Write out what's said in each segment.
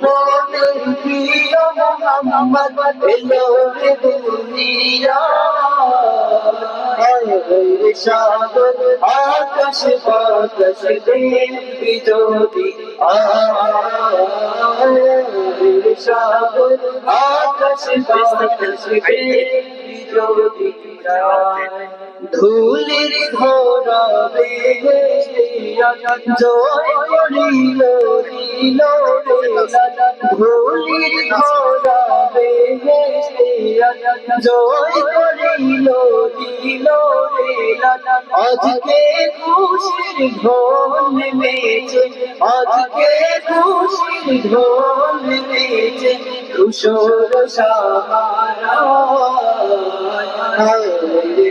ভুবনের প্রিয় মোহাম্মদ এলো রে দুনিয়া সাগর আকাশ বাতাস দেবী যদি সাগর আকাশ বাতাস দেবী ধুলির ধরা দিল ধুলির ধরা জয় করিল দিল আজকে খুশির ঢোল নেমেছে, আজকে খুশির ঢোল নেমেছে ধূসর সাহারা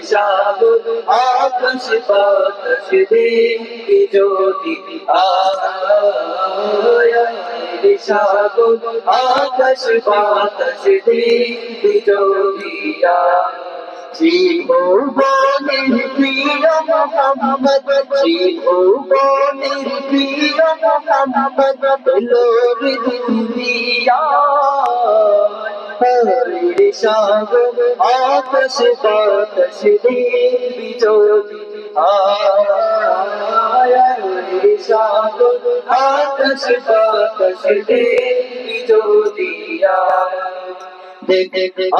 সাগর আকাশ বাতাস দেখি যদি সাগর আকাশ বাতাস দেখি যদি জীবনের প্রিয় মোহাম্মদ জীবনের প্রিয় মোহাম্মদ লোর দুনিয়া হরে সাগর আকাশ বাতাস সাগর আকাশ বাতাস দেবী যদি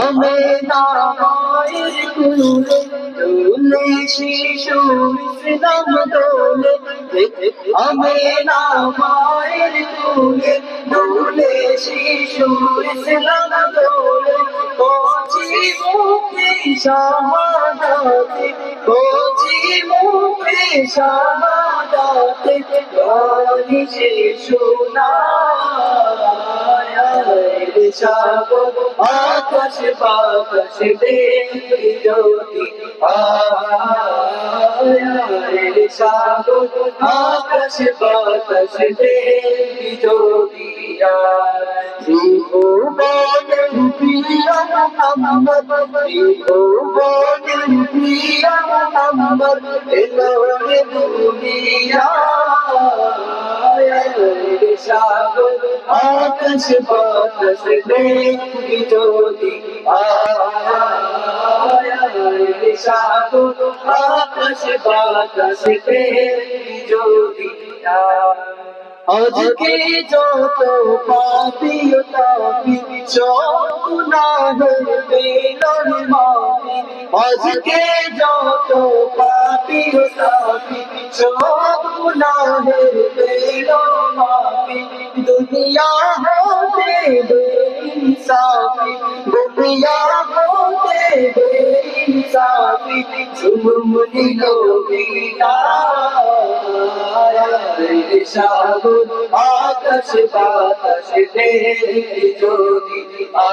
আমি নামায়ের কুলে তুলে শিশু ইসলাম দোলে। আমি নামায়ের কুলে তুলে শিশু ইসলাম দোলে। কোচি মুখে শাহাদাতে কোচি মুখে শাহাদাতে গালি শিশু না সাগর আকাশ বাতাস দেখি যদি আয়ের সাগর আকাশ বাতাস দেখি প্রিয় মোহাম্মদ প্রিয় মোহাম্মদ এলো রে দুনিয়া সাগর আকাশ বাতাস দেখি যদি সাগর আকাশ বাতাস দেখি যদি আজকে যত পাপি তাপি সব নাহের বেলর মাপি আজকে যত পাপি তাপি সব নাহের বেলর মাপি দুনিয়া হতে বেইনসাফি, দুনিয়া হতে বেইনসাফি চুমুনি লোবিনা সাগর আকাশ বাতাস দেখি যদি আ